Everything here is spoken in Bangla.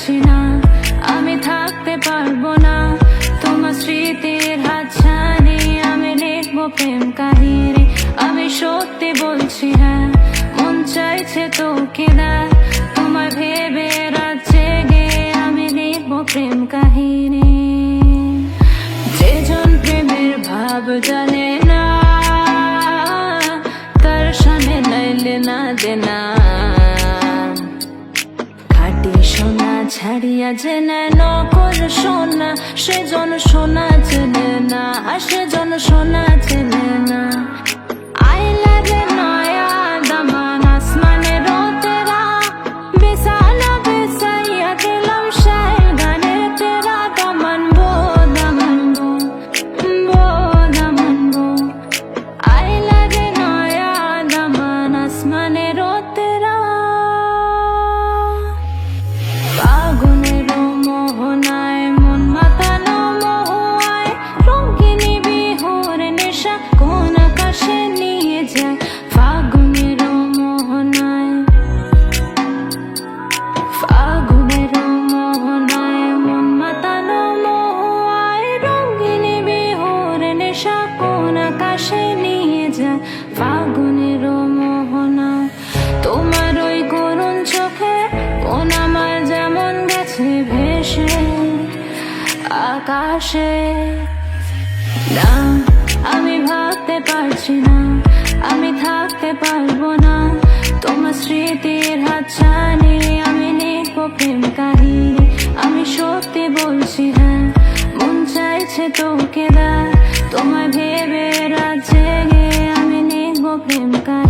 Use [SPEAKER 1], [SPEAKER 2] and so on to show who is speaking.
[SPEAKER 1] পারছি না। আমি থাকতে পারব না। তোমার স্মৃতির হাত ছানি আমি লিখব প্রেম কাহিনী। আমি সত্যি বলছি হ্যাঁ মন চাইছে তোকে দেখ তোমার ভেবে রাত জেগে আমি লিখব প্রেম কাহিনী। যেজন প্রেমের ভাব জানে ছাড়িয়া যে নকল সোনা সেজন সোনা চেনে না নিয়ে যায় ফাগুনের মোহনা। তোমার ওই করুণ চোখে যেমন গেছে ভেসে আকাশে। না, আমি ভাবতে পারছি না, আমি থাকতে পারব না। তোমার স্মৃতির আমি প্রেম কাহিনী, আমি সত্যি বলছি হ্যাঁ মন চাইছে তোকে দা তোমায় ভেবে him, God.